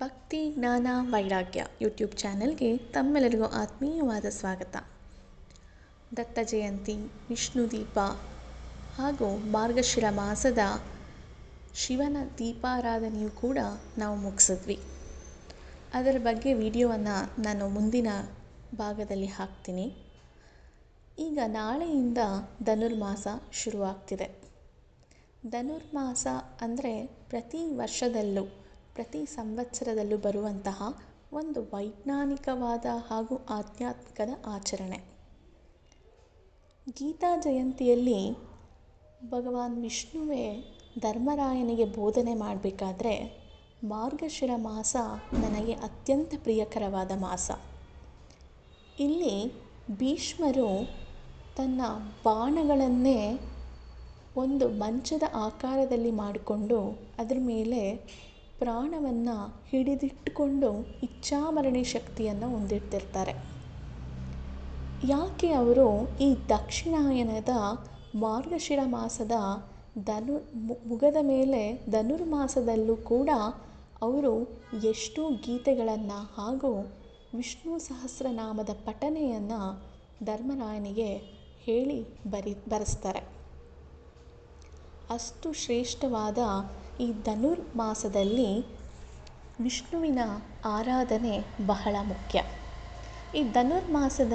ಭಕ್ತಿ ಜ್ಞಾನ ವೈರಾಗ್ಯ ಯೂಟ್ಯೂಬ್ ಚಾನೆಲ್ಗೆ ತಮ್ಮೆಲ್ಲರಿಗೂ ಆತ್ಮೀಯವಾದ ಸ್ವಾಗತ. ದತ್ತ ಜಯಂತಿ, ವಿಷ್ಣು ದೀಪ ಹಾಗೂ ಮಾರ್ಗಶಿರ ಮಾಸದ ಶಿವನ ದೀಪಾರಾಧನೆಯು ಕೂಡ ನಾವು ಮುಗಿಸಿದ್ವಿ. ಅದರ ಬಗ್ಗೆ ವಿಡಿಯೋವನ್ನು ನಾನು ಮುಂದಿನ ಭಾಗದಲ್ಲಿ ಹಾಕ್ತೀನಿ. ಈಗ ನಾಳೆಯಿಂದ ಧನುರ್ಮಾಸ ಶುರುವಾಗ್ತಿದೆ. ಧನುರ್ಮಾಸ ಅಂದರೆ ಪ್ರತಿ ವರ್ಷದಲ್ಲೂ ಪ್ರತಿ ಸಂವತ್ಸರದಲ್ಲೂ ಬರುವಂತಹ ಒಂದು ವೈಜ್ಞಾನಿಕವಾದ ಹಾಗೂ ಆಧ್ಯಾತ್ಮಿಕದ ಆಚರಣೆ. ಗೀತಾ ಜಯಂತಿಯಲ್ಲಿ ಭಗವಾನ್ ವಿಷ್ಣುವೇ ಧರ್ಮರಾಯನಿಗೆ ಬೋಧನೆ ಮಾಡಬೇಕಾದ್ರೆ ಮಾರ್ಗಶಿರ ಮಾಸ ನನಗೆ ಅತ್ಯಂತ ಪ್ರಿಯಕರವಾದ ಮಾಸ. ಇಲ್ಲಿ ಭೀಷ್ಮರು ತನ್ನ ಬಾಣಗಳನ್ನೇ ಒಂದು ಮಂಚದ ಆಕಾರದಲ್ಲಿ ಮಾಡಿಕೊಂಡು ಅದರ ಮೇಲೆ ಪ್ರಾಣವನ್ನು ಹಿಡಿದಿಟ್ಟುಕೊಂಡು ಇಚ್ಛಾಮರಣಿ ಶಕ್ತಿಯನ್ನು ಹೊಂದಿರ್ತಿರ್ತಾರೆ. ಯಾಕೆ ಅವರು ಈ ದಕ್ಷಿಣಾಯನದ ಮಾರ್ಗಶಿರ ಮಾಸದ ಧನು ಮುಗದ ಮೇಲೆ ಧನುರ್ಮಾಸದಲ್ಲೂ ಕೂಡ ಅವರು ಎಷ್ಟೋ ಗೀತೆಗಳನ್ನು ಹಾಗೂ ವಿಷ್ಣು ಸಹಸ್ರನಾಮದ ಪಠನೆಯನ್ನು ಧರ್ಮರಾಯನಿಗೆ ಹೇಳಿ ಬರಿ, ಬರೆಸ್ತಾರೆ. ಅಷ್ಟು ಶ್ರೇಷ್ಠವಾದ ಈ ಧನುರ್ಮಾಸದಲ್ಲಿ ವಿಷ್ಣುವಿನ ಆರಾಧನೆ ಬಹಳ ಮುಖ್ಯ. ಈ ಧನುರ್ಮಾಸದ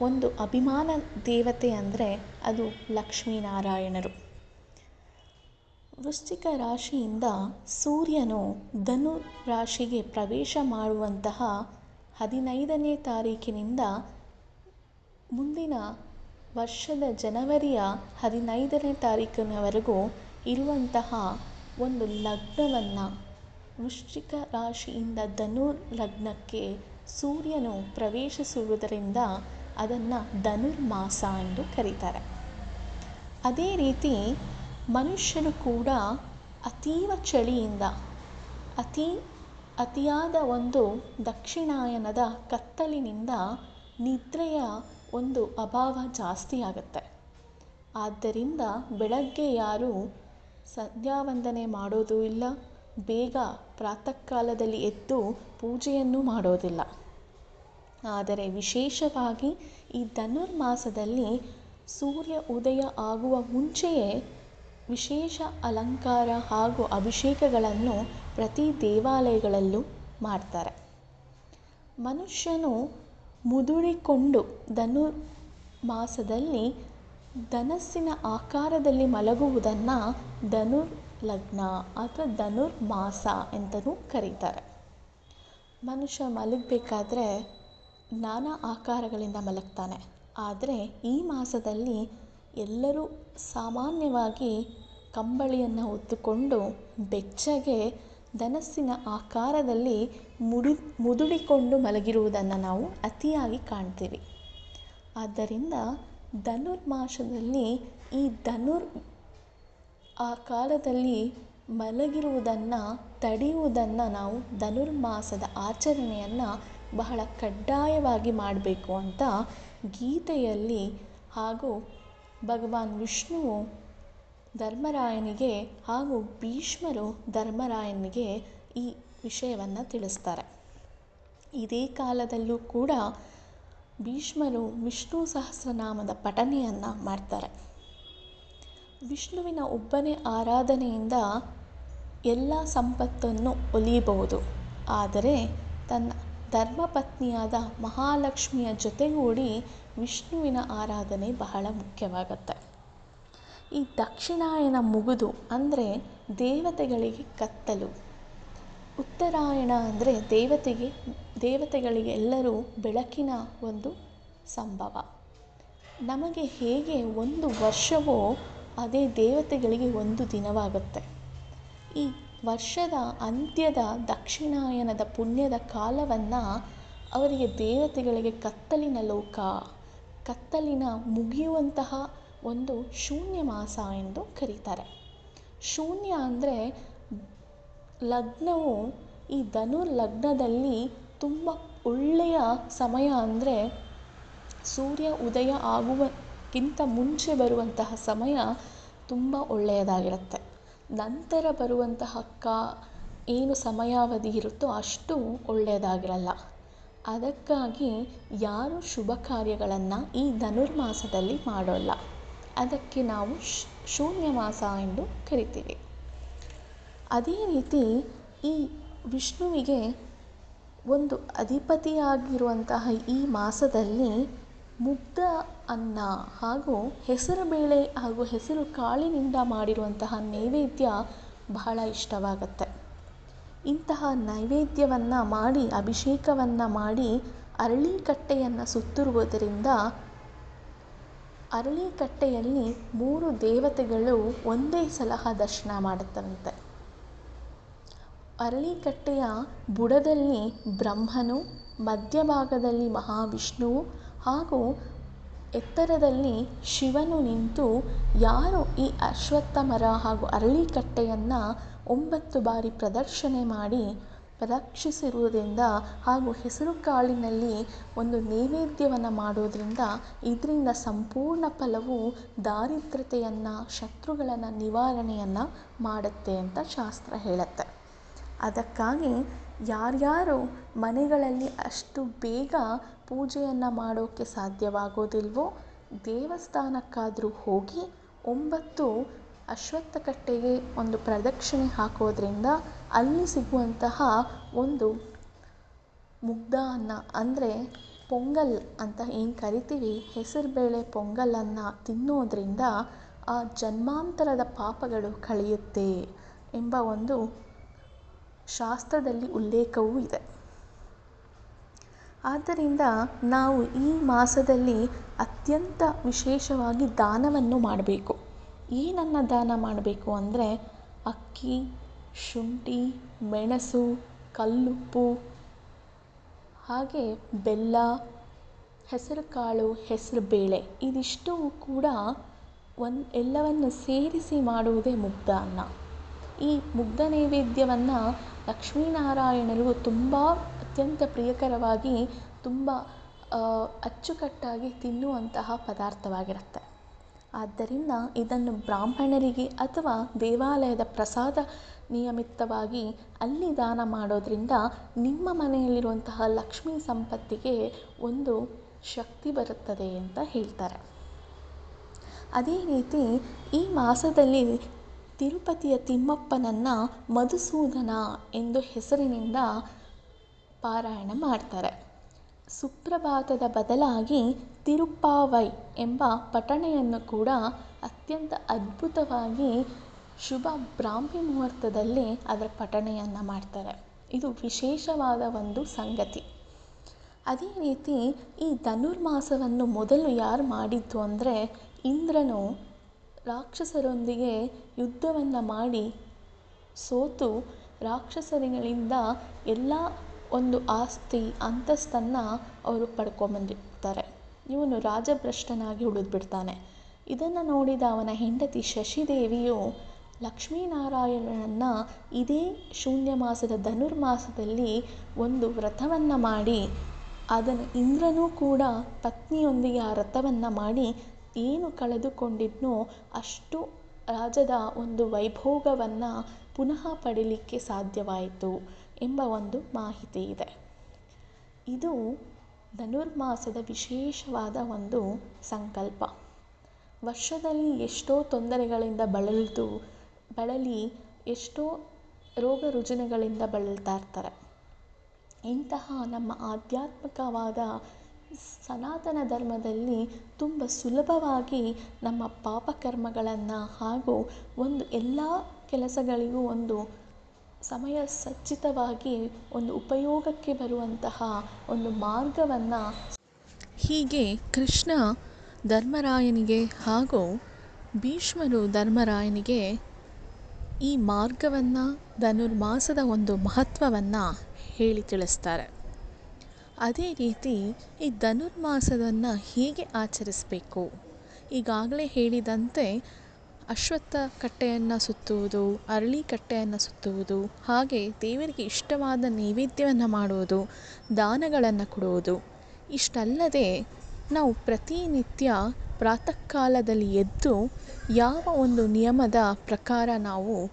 ಒಂದು ಅಭಿಮಾನ ದೇವತೆ ಅಂದರೆ ಅದು ಲಕ್ಷ್ಮೀನಾರಾಯಣರು. ವೃಶ್ಚಿಕ ರಾಶಿಯಿಂದ ಸೂರ್ಯನು ಧನು ರಾಶಿಗೆ ಪ್ರವೇಶ ಮಾಡುವಂತಹ ಹದಿನೈದನೇ ತಾರೀಕಿನಿಂದ ಮುಂದಿನ ವರ್ಷದ ಜನವರಿಯ ಹದಿನೈದನೇ ತಾರೀಕಿನವರೆಗೂ ಇರುವಂತಹ ಒಂದು ಲಗ್ನವನ್ನು ವೃಶ್ಚಿಕ ರಾಶಿಯಿಂದ ಧನು ಲಗ್ನಕ್ಕೆ ಸೂರ್ಯನು ಪ್ರವೇಶಿಸುವುದರಿಂದ ಅದನ್ನು ಧನುರ್ಮಾಸ ಎಂದು ಕರೀತಾರೆ. ಅದೇ ರೀತಿ ಮನುಷ್ಯನು ಕೂಡ ಅತೀವ ಚಳಿಯಿಂದ, ಅತಿ ಅತಿಯಾದ ಒಂದು ದಕ್ಷಿಣಾಯನದ ಕತ್ತಲಿನಿಂದ ನಿದ್ರೆಯ ಒಂದು ಅಭಾವ ಜಾಸ್ತಿ ಆಗುತ್ತೆ. ಆದ್ದರಿಂದ ಬೆಳಗ್ಗೆ ಯಾರೂ ಸಂಧ್ಯಾ ವಂದನೆ ಮಾಡೋದು ಇಲ್ಲ. ಬೇಗ ಪ್ರಾತಃ ಕಾಲದಲ್ಲಿ ಎದ್ದು ಪೂಜೆಯನ್ನು ಮಾಡೋದಿಲ್ಲ. ಆದರೆ ವಿಶೇಷವಾಗಿ ಈ ಧನುರ್ಮಾಸದಲ್ಲಿ ಸೂರ್ಯ ಉದಯ ಆಗುವ ಮುಂಚೆಯೇ ವಿಶೇಷ ಅಲಂಕಾರ ಹಾಗೂ ಅಭಿಷೇಕಗಳನ್ನು ಪ್ರತಿ ದೇವಾಲಯಗಳಲ್ಲೂ ಮಾಡ್ತಾರೆ. ಮನುಷ್ಯನು ಮುದುಡಿಕೊಂಡು ಧನುರ್ ಮಾಸದಲ್ಲಿ ಧನಸ್ಸಿನ ಆಕಾರದಲ್ಲಿ ಮಲಗುವುದನ್ನು ಧನುರ್ ಲಗ್ನ ಅಥವಾ ಧನುರ್ಮಾಸ ಅಂತಲೂ ಕರೀತಾರೆ. ಮನುಷ್ಯ ಮಲಗಬೇಕಾದ್ರೆ ನಾನಾ ಆಕಾರಗಳಿಂದ ಮಲಗ್ತಾನೆ. ಆದರೆ ಈ ಮಾಸದಲ್ಲಿ ಎಲ್ಲರೂ ಸಾಮಾನ್ಯವಾಗಿ ಕಂಬಳಿಯನ್ನು ಹೊತ್ತುಕೊಂಡು ಬೆಚ್ಚಗೆ ಧನಸ್ಸಿನ ಆಕಾರದಲ್ಲಿ ಮುಡಿ, ಮುದುಡಿಕೊಂಡು ಮಲಗಿರುವುದನ್ನು ನಾವು ಅತಿಯಾಗಿ ಕಾಣ್ತೀವಿ. ಆದ್ದರಿಂದ ಧನುರ್ಮಾಸದಲ್ಲಿ ಈ ಧನುರ್ ಆ ಕಾಲದಲ್ಲಿ ಮಲಗಿರುವುದನ್ನು, ತಡೆಯುವುದನ್ನು ನಾವು ಧನುರ್ಮಾಸದ ಆಚರಣೆಯನ್ನು ಬಹಳ ಕಡ್ಡಾಯವಾಗಿ ಮಾಡಬೇಕು ಅಂತ ಗೀತೆಯಲ್ಲಿ ಹಾಗೂ ಭಗವಾನ್ ವಿಷ್ಣುವು ಧರ್ಮರಾಯನಿಗೆ ಹಾಗೂ ಭೀಷ್ಮರು ಧರ್ಮರಾಯನಿಗೆ ಈ ವಿಷಯವನ್ನು ತಿಳಿಸ್ತಾರೆ. ಇದೇ ಕಾಲದಲ್ಲೂ ಕೂಡ ಭೀಷ್ಮರು ವಿಷ್ಣು ಸಹಸ್ರನಾಮದ ಪಠಣೆಯನ್ನು ಮಾಡ್ತಾರೆ. ವಿಷ್ಣುವಿನ ಒಬ್ಬನೇ ಆರಾಧನೆಯಿಂದ ಎಲ್ಲ ಸಂಪತ್ತನ್ನು ಒಲಿಯಬಹುದು. ಆದರೆ ತನ್ನ ಧರ್ಮಪತ್ನಿಯಾದ ಮಹಾಲಕ್ಷ್ಮಿಯ ಜೊತೆಗೂಡಿ ವಿಷ್ಣುವಿನ ಆರಾಧನೆ ಬಹಳ ಮುಖ್ಯವಾಗುತ್ತೆ. ಈ ದಕ್ಷಿಣಾಯನ ಮುಗಿದು ಅಂದರೆ ದೇವತೆಗಳಿಗೆ ಕತ್ತಲು ಉತ್ತರಾಯಣ ಅಂದರೆ ದೇವತೆಗೆ, ದೇವತೆಗಳಿಗೆ ಎಲ್ಲರೂ ಬೆಳಕಿನ ಒಂದು ಸಂಭವ. ನಮಗೆ ಹೇಗೆ ಒಂದು ವರ್ಷವೋ ಅದೇ ದೇವತೆಗಳಿಗೆ ಒಂದು ದಿನವಾಗುತ್ತೆ. ಈ ವರ್ಷದ ಅಂತ್ಯದ ದಕ್ಷಿಣಾಯನದ ಪುಣ್ಯದ ಕಾಲವನ್ನು ಅವರಿಗೆ ದೇವತೆಗಳಿಗೆ ಕತ್ತಲಿನ ಲೋಕ, ಕತ್ತಲಿನ ಮುಗಿಯುವಂತಹ ಒಂದು ಶೂನ್ಯ ಮಾಸ ಎಂದು ಕರೀತಾರೆ. ಶೂನ್ಯ ಅಂದರೆ ಲಗ್ನವು ಈ ಧನುರ್ ಲಗ್ನದಲ್ಲಿ ತುಂಬ ಒಳ್ಳೆಯ ಸಮಯ ಅಂದರೆ ಸೂರ್ಯ ಉದಯ ಆಗುವಕ್ಕಿಂತ ಮುಂಚೆ ಬರುವಂತಹ ಸಮಯ ತುಂಬ ಒಳ್ಳೆಯದಾಗಿರುತ್ತೆ. ನಂತರ ಬರುವಂತಹ ಕ ಏನು ಸಮಯಾವಧಿ ಇರುತ್ತೋ ಅಷ್ಟು ಒಳ್ಳೆಯದಾಗಿರಲ್ಲ. ಅದಕ್ಕಾಗಿ ಯಾರು ಶುಭ ಕಾರ್ಯಗಳನ್ನು ಈ ಧನುರ್ಮಾಸದಲ್ಲಿ ಮಾಡೋಲ್ಲ. ಅದಕ್ಕೆ ನಾವು ಶೂನ್ಯ ಮಾಸ ಎಂದು ಕರಿತೀವಿ. ಅದೇ ರೀತಿ ಈ ವಿಷ್ಣುವಿಗೆ ಒಂದು ಅಧಿಪತಿಯಾಗಿರುವಂತಹ ಈ ಮಾಸದಲ್ಲಿ ಮುಗ್ಧ ಅನ್ನ ಹಾಗೂ ಹೆಸರುಬೇಳೆ ಹಾಗೂ ಹೆಸರು ಕಾಳಿನಿಂದ ಮಾಡಿರುವಂತಹ ನೈವೇದ್ಯ ಬಹಳ ಇಷ್ಟವಾಗುತ್ತೆ. ಇಂತಹ ನೈವೇದ್ಯವನ್ನು ಮಾಡಿ, ಅಭಿಷೇಕವನ್ನು ಮಾಡಿ ಅರಳಿಕಟ್ಟೆಯನ್ನು ಸುತ್ತಿರುವುದರಿಂದ ಅರಳಿಕಟ್ಟೆಯಲ್ಲಿ ಮೂರು ದೇವತೆಗಳು ಒಂದೇ ಸಲಹ ದರ್ಶನ ಮಾಡುತ್ತವಂತೆ ಅರಳಿಕಟ್ಟೆಯ ಬುಡದಲ್ಲಿ ಬ್ರಹ್ಮನು, ಮಧ್ಯಭಾಗದಲ್ಲಿ ಮಹಾವಿಷ್ಣುವು ಹಾಗೂ ಎತ್ತರದಲ್ಲಿ ಶಿವನು ನಿಂತು ಯಾರು ಈ ಅಶ್ವತ್ಥ ಮರ ಹಾಗೂ ಅರಳಿಕಟ್ಟೆಯನ್ನು ಒಂಬತ್ತು ಬಾರಿ ಪ್ರದರ್ಶನೆ ಮಾಡಿ ಪ್ರದಕ್ಷಿಸಿರುವುದರಿಂದ ಹಾಗೂ ಹೆಸರು ಕಾಳಿನಲ್ಲಿ ಒಂದು ನೈವೇದ್ಯವನ್ನು ಮಾಡೋದರಿಂದ ಇದರಿಂದ ಸಂಪೂರ್ಣ ಫಲವು ದಾರಿದ್ರ್ಯತೆಯನ್ನು, ಶತ್ರುಗಳನ್ನು ನಿವಾರಣೆಯನ್ನು ಮಾಡುತ್ತೆ ಅಂತ ಶಾಸ್ತ್ರ ಹೇಳುತ್ತೆ. ಅದಕ್ಕಾಗಿ ಯಾರ್ಯಾರು ಮನೆಗಳಲ್ಲಿ ಅಷ್ಟು ಬೇಗ ಪೂಜೆಯನ್ನು ಮಾಡೋಕ್ಕೆ ಸಾಧ್ಯವಾಗೋದಿಲ್ವೋ, ದೇವಸ್ಥಾನಕ್ಕಾದರೂ ಹೋಗಿ ಒಂಬತ್ತು ಅಶ್ವತ್ಥ ಕಟ್ಟೆಗೆ ಒಂದು ಪ್ರದಕ್ಷಿಣೆ ಹಾಕೋದ್ರಿಂದ ಅಲ್ಲಿ ಸಿಗುವಂತಹ ಒಂದು ಮುಗ್ಧ ಅನ್ನ ಅಂದರೆ ಪೊಂಗಲ್ ಅಂತ ಏನು ಕರಿತೀವಿ ಹೆಸರುಬೇಳೆ ಪೊಂಗಲನ್ನು ತಿನ್ನೋದ್ರಿಂದ ಆ ಜನ್ಮಾಂತರದ ಪಾಪಗಳು ಕಳೆಯುತ್ತೆ ಎಂಬ ಒಂದು ಶಾಸ್ತ್ರದಲ್ಲಿ ಉಲ್ಲೇಖವೂ ಇದೆ. ಆದ್ದರಿಂದ ನಾವು ಈ ಮಾಸದಲ್ಲಿ ಅತ್ಯಂತ ವಿಶೇಷವಾಗಿ ದಾನವನ್ನು ಮಾಡಬೇಕು. ಏನನ್ನು ದಾನ ಮಾಡಬೇಕು ಅಂದರೆ ಅಕ್ಕಿ, ಶುಂಠಿ, ಮೆಣಸು, ಕಲ್ಲುಪ್ಪು, ಹಾಗೆ ಬೆಲ್ಲ, ಹೆಸರುಕಾಳು, ಹೆಸರುಬೇಳೆ ಇದಿಷ್ಟು ಕೂಡ ಒಂದು ಎಲ್ಲವನ್ನು ಸೇರಿಸಿ ಮಾಡುವುದೇ ಅನ್ನ. ಈ ಮುಗ್ಧ ನೈವೇದ್ಯವನ್ನು ಲಕ್ಷ್ಮೀನಾರಾಯಣರು ತುಂಬ ಅತ್ಯಂತ ಪ್ರಿಯಕರವಾಗಿ ತುಂಬ ಅಚ್ಚುಕಟ್ಟಾಗಿ ತಿನ್ನುವಂತಹ ಪದಾರ್ಥವಾಗಿರುತ್ತೆ. ಆದ್ದರಿಂದ ಇದನ್ನು ಬ್ರಾಹ್ಮಣರಿಗೆ ಅಥವಾ ದೇವಾಲಯದ ಪ್ರಸಾದ ನಿಯಮಿತವಾಗಿ ಅಲ್ಲಿ ದಾನ ಮಾಡೋದರಿಂದ ನಿಮ್ಮ ಮನೆಯಲ್ಲಿರುವಂತಹ ಲಕ್ಷ್ಮೀ ಸಂಪತ್ತಿಗೆ ಒಂದು ಶಕ್ತಿ ಬರುತ್ತದೆ ಅಂತ ಹೇಳ್ತಾರೆ. ಅದೇ ರೀತಿ ಈ ಮಾಸದಲ್ಲಿ ತಿರುಪತಿಯ ತಿಮ್ಮಪ್ಪನನ್ನು ಮಧುಸೂದನ ಎಂದು ಹೆಸರಿನಿಂದ ಪಾರಾಯಣ ಮಾಡ್ತಾರೆ. ಸುಪ್ರಭಾತದ ಬದಲಾಗಿ ತಿರುಪ್ಪಾವೈ ಎಂಬ ಪಠಣೆಯನ್ನು ಕೂಡ ಅತ್ಯಂತ ಅದ್ಭುತವಾಗಿ ಶುಭ ಬ್ರಾಹ್ಮಿ ಮುಹೂರ್ತದಲ್ಲಿ ಅದರ ಪಠಣೆಯನ್ನು ಮಾಡ್ತಾರೆ. ಇದು ವಿಶೇಷವಾದ ಒಂದು ಸಂಗತಿ. ಅದೇ ರೀತಿ ಈ ಧನುರ್ಮಾಸವನ್ನು ಮೊದಲು ಯಾರು ಮಾಡಿದ್ದು ಅಂದರೆ ಇಂದ್ರನು ರಾಕ್ಷಸರೊಂದಿಗೆ ಯುದ್ಧವನ್ನು ಮಾಡಿ ಸೋತು ರಾಕ್ಷಸರುಗಳಿಂದ ಎಲ್ಲ ಒಂದು ಆಸ್ತಿ, ಅಂತಸ್ತನ್ನು ಅವರು ಪಡ್ಕೊಂಬಂದಿರ್ತಾರೆ. ಇವನು ರಾಜಭ್ರಷ್ಟನಾಗಿ ಉಳಿದ್ಬಿಡ್ತಾನೆ. ಇದನ್ನು ನೋಡಿದ ಅವನ ಹೆಂಡತಿ ಶಶಿದೇವಿಯು ಲಕ್ಷ್ಮೀನಾರಾಯಣನನ್ನು ಇದೇ ಶೂನ್ಯ ಮಾಸದ ಧನುರ್ಮಾಸದಲ್ಲಿ ಒಂದು ವ್ರತವನ್ನು ಮಾಡಿ, ಅದನ್ನು ಇಂದ್ರನೂ ಕೂಡ ಪತ್ನಿಯೊಂದಿಗೆ ಆ ವ್ರತವನ್ನು ಮಾಡಿ ಏನು ಕಳೆದುಕೊಂಡಿದ್ನೋ ಅಷ್ಟು ರಾಜ್ಯದ ಒಂದು ವೈಭೋಗವನ್ನು ಪುನಃ ಪಡೀಲಿಕ್ಕೆ ಸಾಧ್ಯವಾಯಿತು ಎಂಬ ಒಂದು ಮಾಹಿತಿ ಇದೆ. ಇದು ಧನುರ್ಮಾಸದ ವಿಶೇಷವಾದ ಒಂದು ಸಂಕಲ್ಪ. ವರ್ಷದಲ್ಲಿ ಎಷ್ಟೋ ತೊಂದರೆಗಳಿಂದ ಬಳಲಿತು ಬಳಲಿ ಎಷ್ಟೋ ರೋಗ ರುಜಿನಗಳಿಂದ ಬಳಲ್ತಾ ಇರ್ತಾರೆ. ಇಂತಹ ನಮ್ಮ ಆಧ್ಯಾತ್ಮಿಕವಾದ ಸನಾತನ ಧರ್ಮದಲ್ಲಿ ತುಂಬ ಸುಲಭವಾಗಿ ನಮ್ಮ ಪಾಪಕರ್ಮಗಳನ್ನು ಹಾಗೂ ಒಂದು ಎಲ್ಲ ಕೆಲಸಗಳಿಗೂ ಒಂದು ಸಮಯ ಸಜ್ಜಿತವಾಗಿ ಒಂದು ಉಪಯೋಗಕ್ಕೆ ಬರುವಂತಹ ಒಂದು ಮಾರ್ಗವನ್ನು ಹೀಗೆ ಕೃಷ್ಣ ಧರ್ಮರಾಯನಿಗೆ ಹಾಗೂ ಭೀಷ್ಮರು ಧರ್ಮರಾಯನಿಗೆ ಈ ಮಾರ್ಗವನ್ನು ಧನುರ್ಮಾಸದ ಒಂದು ಮಹತ್ವವನ್ನು ಹೇಳಿ ತಿಳಿಸ್ತಾರೆ. ಅದೇ ರೀತಿ ಈ ಧನುರ್ಮಾಸವನ್ನು ಹೇಗೆ ಆಚರಿಸಬೇಕು? ಈಗಾಗಲೇ ಹೇಳಿದಂತೆ ಅಶ್ವತ್ಥ ಕಟ್ಟೆಯನ್ನು ಸುತ್ತುವುದು, ಅರಳಿ ಕಟ್ಟೆಯನ್ನು ಸುತ್ತುವುದು, ಹಾಗೆ ದೇವರಿಗೆ ಇಷ್ಟವಾದ ನೈವೇದ್ಯವನ್ನು ಮಾಡುವುದು, ದಾನಗಳನ್ನು ಕೊಡುವುದು. ಇಷ್ಟಲ್ಲದೆ ನಾವು ಪ್ರತಿನಿತ್ಯ ಪ್ರಾತಃ ಕಾಲದಲ್ಲಿ ಎದ್ದು ಯಾವ ಒಂದು ನಿಯಮದ ಪ್ರಕಾರ ನಾವು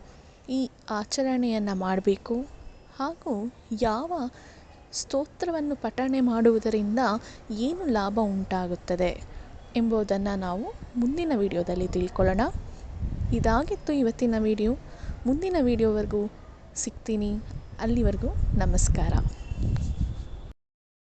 ಈ ಆಚರಣೆಯನ್ನು ಮಾಡಬೇಕು? ಹಾಗೂ ಯಾವ ಸ್ತೋತ್ರವನ್ನು ಪಠಣೆ ಮಾಡುವುದರಿಂದ ಏನು ಲಾಭ ಉಂಟಾಗುತ್ತದೆ ಎಂಬುದನ್ನು ನಾವು ಮುಂದಿನ ವೀಡಿಯೋದಲ್ಲಿ ತಿಳ್ಕೊಳ್ಳೋಣ. ಇದಾಗಿತ್ತು ಇವತ್ತಿನ ವೀಡಿಯೋ. ಮುಂದಿನ ವೀಡಿಯೋವರೆಗೂ ಸಿಗ್ತೀನಿ. ಅಲ್ಲಿವರೆಗೂ ನಮಸ್ಕಾರ.